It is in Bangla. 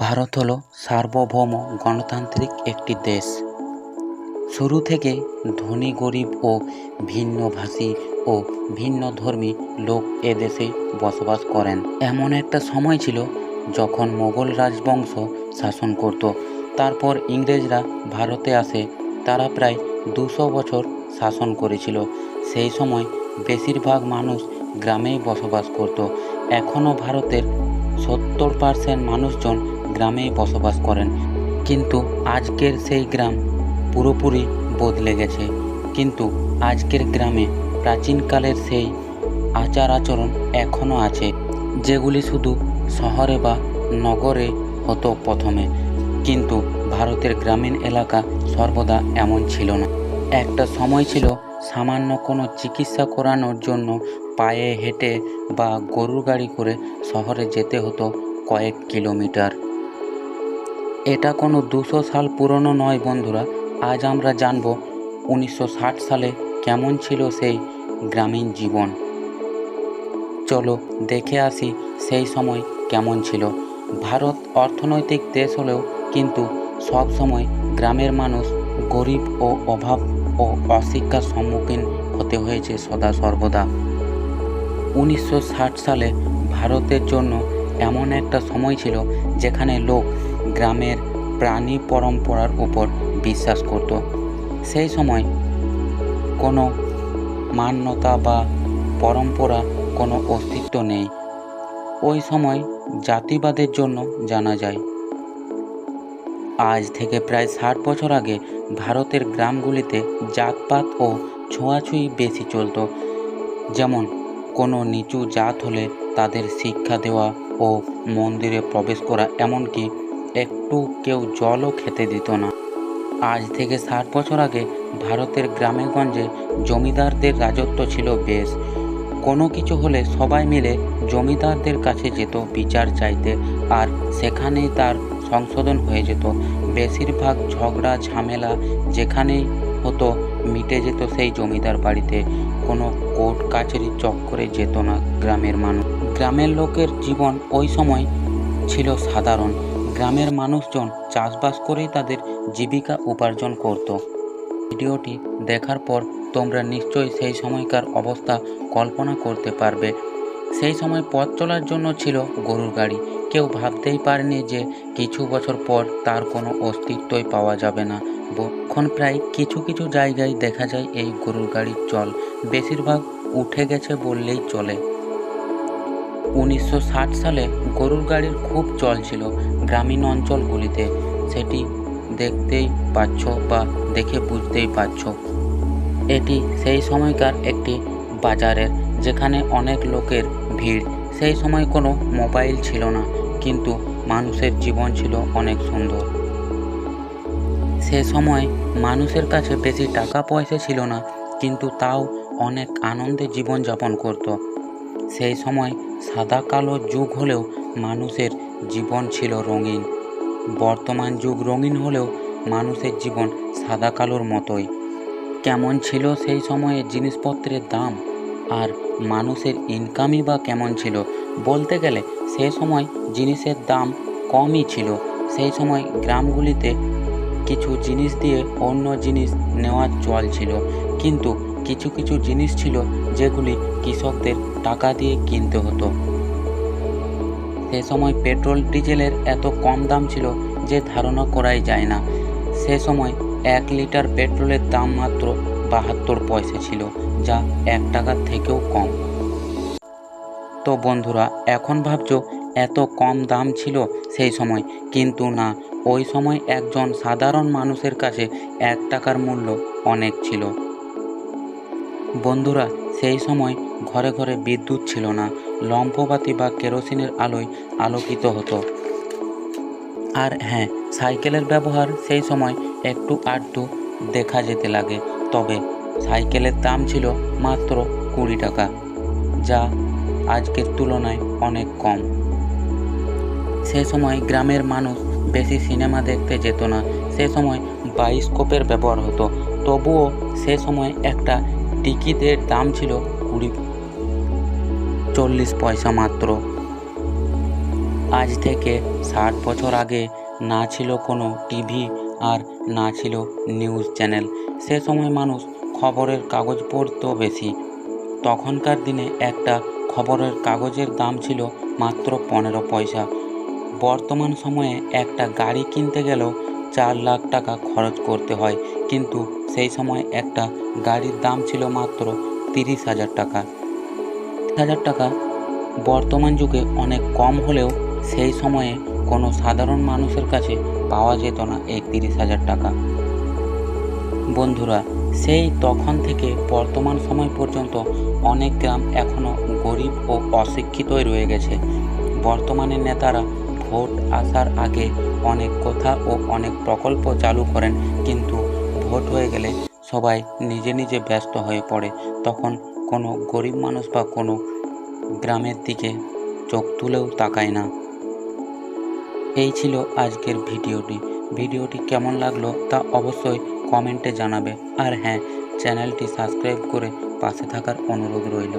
ভারত হলো সার্বভৌম গণতান্ত্রিক একটি দেশ। শুরু থেকে ধনী, গরিব ও ভিন্নভাষী ও ভিন্নধর্মী লোক এদেশে বসবাস করেন। এমন একটা সময় ছিল যখন মোগল রাজবংশ শাসন করত। তারপর ইংরেজরা ভারতে আসে, তারা প্রায় দুশো বছর শাসন করেছিল। সেই সময় বেশিরভাগ মানুষ গ্রামেই বসবাস করত। এখনও ভারতের সত্তর পার্সেন্ট মানুষজন গ্রামেই বসবাস করেন। কিন্তু আজকের সেই গ্রাম পুরোপুরি বদলে গেছে। কিন্তু আজকের গ্রামে প্রাচীনকালের সেই আচার আচরণ এখনও আছে, যেগুলি শুধু শহরে বা নগরে হতো প্রথমে। কিন্তু ভারতের গ্রামীণ এলাকা সর্বদা এমন ছিল না। একটা সময় ছিল সামান্য কোনো চিকিৎসা করানোর জন্য পায়ে হেঁটে বা গরুর গাড়ি করে শহরে যেতে হতো কয়েক কিলোমিটার। এটা কোনো দুশো সাল পুরনো নয় বন্ধুরা। আজ আমরা জানব উনিশশো ষাট সালে কেমন ছিল সেই গ্রামীণ জীবন। চলো দেখে আসি সেই সময় কেমন ছিল। ভারত অর্থনৈতিক দেশ হলেও কিন্তু সব সময় গ্রামের মানুষ গরিব ও অভাব ও অশিক্ষার সম্মুখীন হতে হয়েছে সদা সর্বদা। উনিশশো ষাট সালে ভারতের জন্য এমন একটা সময় ছিল যেখানে লোক গ্রামের প্রাণী পরম্পরার উপর বিশ্বাস করত। সেই সময় কোনো মান্যতা বা পরম্পরা কোনো অস্তিত্ব নেই। ওই সময় জাতিবাদের জন্য জানা যায়। আজ থেকে প্রায় ষাট বছর আগে ভারতের গ্রামগুলিতে জাতপাত ও ছোঁয়াছুঁয়ি বেশি চলতো। যেমন, কোনো নিচু জাত হলে তাদের শিক্ষা দেওয়া ও মন্দিরে প্রবেশ করা, এমনকি একটু কেউ জলও খেতে দিত না। আজ থেকে ষাট বছর আগে ভারতের গ্রামেগঞ্জে জমিদারদের রাজত্ব ছিল বেশ। কোনো কিছু হলে সবাই মিলে জমিদারদের কাছে যেত বিচার চাইতে আর সেখানেই তার সংশোধন হয়ে যেত। বেশিরভাগ ঝগড়া, ঝামেলা যেখানেই হতো মিটে যেত সেই জমিদার বাড়িতে। কোনো কোর্ট কাছারির চক্করে যেত না গ্রামের মানুষ। গ্রামের লোকের জীবন ওই সময় ছিল সাধারণ। গ্রামের মানুষজন চাষবাস করেই তাদের জীবিকা উপার্জন করত। ভিডিওটি দেখার পর তোমরা নিশ্চয়ই সেই সময়কার অবস্থা কল্পনা করতে পারবে। সেই সময় পথ চলার জন্য ছিল গরুর গাড়ি। কেউ ভাবতেই পারেনি যে কিছু বছর পর তার কোনো অস্তিত্বই পাওয়া যাবে না। বক্ষণ প্রায় কিছু কিছু জায়গায় দেখা যায় এই গরুর গাড়ির চল। বেশিরভাগ উঠে গেছে বললেই চলে। উনিশশো ষাট সালে গরুর গাড়ির খুব চল ছিল গ্রামীণ অঞ্চলগুলিতে। সেটি দেখতেই পাচ্ছ বা দেখে বুঝতেই পারছ এটি সেই সময়কার একটি বাজারের, যেখানে অনেক লোকের ভিড়। সেই সময় কোনো মোবাইল ছিল না, কিন্তু মানুষের জীবন ছিল অনেক সুন্দর। সে সময় মানুষের কাছে বেশি টাকা পয়সা ছিল না, কিন্তু তাও অনেক আনন্দে জীবনযাপন করত। সেই সময় সাদা কালো যুগ হলেও মানুষের জীবন ছিল রঙিন। বর্তমান যুগ রঙিন হলেও মানুষের জীবন সাদা কালোর মতোই। কেমন ছিল সেই সময়ে জিনিসপত্রের দাম আর মানুষের ইনকামই বা কেমন ছিল, বলতে গেলে সে সময় জিনিসের দাম কমই ছিল। সেই সময় গ্রামগুলিতে কিছু জিনিস দিয়ে অন্য জিনিস নেওয়ার চল ছিল। কিন্তু কিছু কিছু জিনিস ছিল যেগুলি কৃষকদের টাকা দিয়ে কিনতে হতো। সে সময় পেট্রোল, ডিজেলের এত কম দাম ছিল যে ধারণা করাই যায় না। সে সময় এক লিটার পেট্রোলের দাম মাত্র বাহাত্তর পয়সা ছিল, যা এক টাকার থেকেও কম। তো বন্ধুরা, এখন ভাবছ এত কম দাম ছিল সেই সময়, কিন্তু না, ওই সময় একজন সাধারণ মানুষের কাছে এক টাকার মূল্য অনেক ছিল। বন্ধুরা, সেই সময় ঘরে ঘরে বিদ্যুৎ ছিল না। লম্ফবাতি বা কেরোসিনের আলোয় আলোকিত হতো। আর হ্যাঁ সাইকেলের ব্যবহার সেই সময় একটু আধটু দেখা যেতে লাগে। তবে সাইকেলের দাম ছিল মাত্র কুড়ি টাকা, যা আজকের তুলনায় অনেক কম। সে সময় গ্রামের মানুষ বেশি সিনেমা দেখতে যেত না। সে সময় বায়োস্কোপের ব্যবহার হতো। তবুও সে সময় একটা টিকিটের দাম ছিল কুড়ি চল্লিশ পয়সা মাত্র। আজ থেকে ষাট বছর আগে না ছিল কোনো টিভি আর না ছিল নিউজ চ্যানেল। সে সময় মানুষ খবরের কাগজ পড়তো বেশি। তখনকার দিনে একটা খবরের কাগজের দাম ছিল মাত্র পনেরো পয়সা। বর্তমান সময়ে একটা গাড়ি কিনতে গেলেও চার লাখ টাকা খরচ করতে হয়। কিন্তু সেই সময় একটা গাড়ির দাম ছিল মাত্র তিরিশ হাজার টাকা। হাজার টাকা বর্তমান যুগে অনেক কম হলেও সেই সময়ে কোনো সাধারণ মানুষের কাছে পাওয়া যেত না এই তিরিশ হাজার টাকা। বন্ধুরা, সেই তখন থেকে বর্তমান সময় পর্যন্ত অনেক গ্রাম এখনও গরিব ও অশিক্ষিতই রয়ে গেছে। বর্তমানে নেতারা ভোট আসার আগে অনেক কথা ও অনেক প্রকল্প চালু করেন, কিন্তু ভোট হয়ে গেলে সবাই নিজে নিজে ব্যস্ত হয়ে পড়ে। তখন কোনো গরিব মানুষ বা কোনো গ্রামের দিকে চোখ তুলেও তাকায় না। এই ছিল আজকের ভিডিওটি। ভিডিওটি কেমন লাগল তা অবশ্যই কমেন্টে জানাবে। আর হ্যাঁ চ্যানেলটি সাবস্ক্রাইব করে পাশে থাকার অনুরোধ রইল।